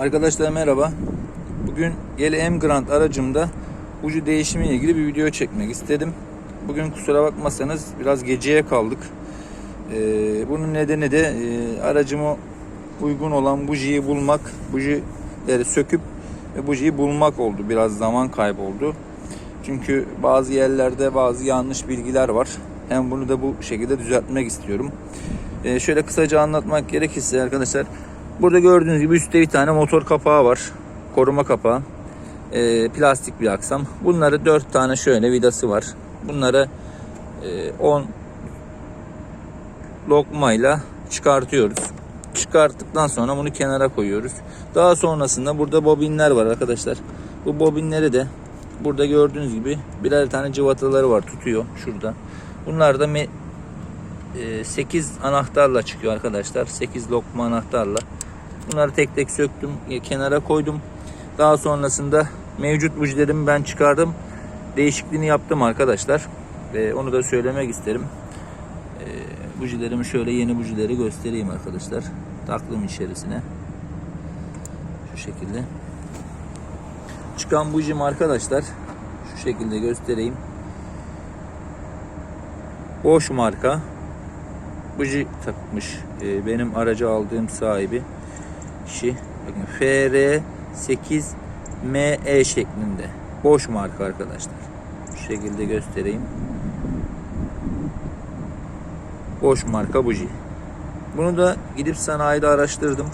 Arkadaşlar merhaba. Bugün GL M Grand aracımda ucu değişimi ile ilgili bir video çekmek istedim. Bugün kusura bakmasanız biraz geceye kaldık. Ee, bunun nedeni de e, aracıma uygun olan bujiyi bulmak, bujileri söküp ve bujiyi bulmak oldu. Biraz zaman kayboldu. Çünkü bazı yerlerde bazı yanlış bilgiler var. Hem bunu da bu şekilde düzeltmek istiyorum. Ee, şöyle kısaca anlatmak gerekirse arkadaşlar burada gördüğünüz gibi üstte bir tane motor kapağı var. Koruma kapağı. Ee, plastik bir aksam. Bunları 4 tane şöyle vidası var. Bunları e, 10 lokmayla çıkartıyoruz. Çıkarttıktan sonra bunu kenara koyuyoruz. Daha sonrasında burada bobinler var arkadaşlar. Bu bobinleri de burada gördüğünüz gibi birer tane cıvataları var tutuyor şurada. Bunlar da me- 8 anahtarla çıkıyor arkadaşlar. 8 lokma anahtarla. Bunları tek tek söktüm, e, kenara koydum. Daha sonrasında mevcut bujilerimi ben çıkardım. Değişikliğini yaptım arkadaşlar. E, onu da söylemek isterim. E, bujilerimi şöyle yeni bujileri göstereyim arkadaşlar. Taktım içerisine. Şu şekilde. Çıkan bujim arkadaşlar. Şu şekilde göstereyim. Boş marka buji takmış e, benim aracı aldığım sahibi kişi. Bakın FR8ME şeklinde. Boş marka arkadaşlar. Şu şekilde göstereyim. Boş marka buji. Bunu da gidip sanayide araştırdım.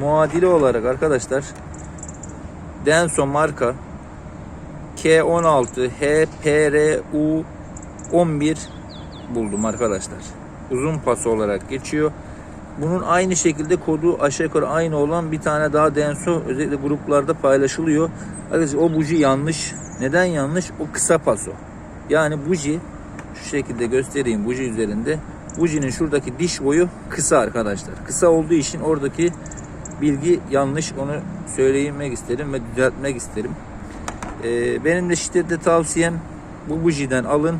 Muadili olarak arkadaşlar Denso marka K16 HPRU 11 buldum arkadaşlar. Uzun paso olarak geçiyor. Bunun aynı şekilde kodu aşağı yukarı aynı olan bir tane daha Denso özellikle gruplarda paylaşılıyor. Arkadaşlar o buji yanlış. Neden yanlış? O kısa paso. Yani buji şu şekilde göstereyim buji üzerinde. Bujinin şuradaki diş boyu kısa arkadaşlar. Kısa olduğu için oradaki bilgi yanlış. Onu söylemek isterim ve düzeltmek isterim. Ee, benim de şiddetle tavsiyem bu bujiden alın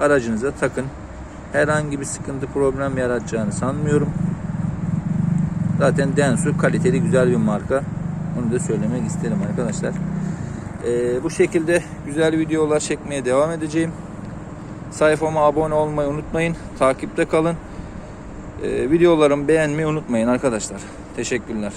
aracınıza takın herhangi bir sıkıntı problem yaratacağını sanmıyorum. Zaten Densu kaliteli güzel bir marka. Onu da söylemek isterim arkadaşlar. Ee, bu şekilde güzel videolar çekmeye devam edeceğim. Sayfama abone olmayı unutmayın. Takipte kalın. Ee, videolarımı beğenmeyi unutmayın arkadaşlar. Teşekkürler.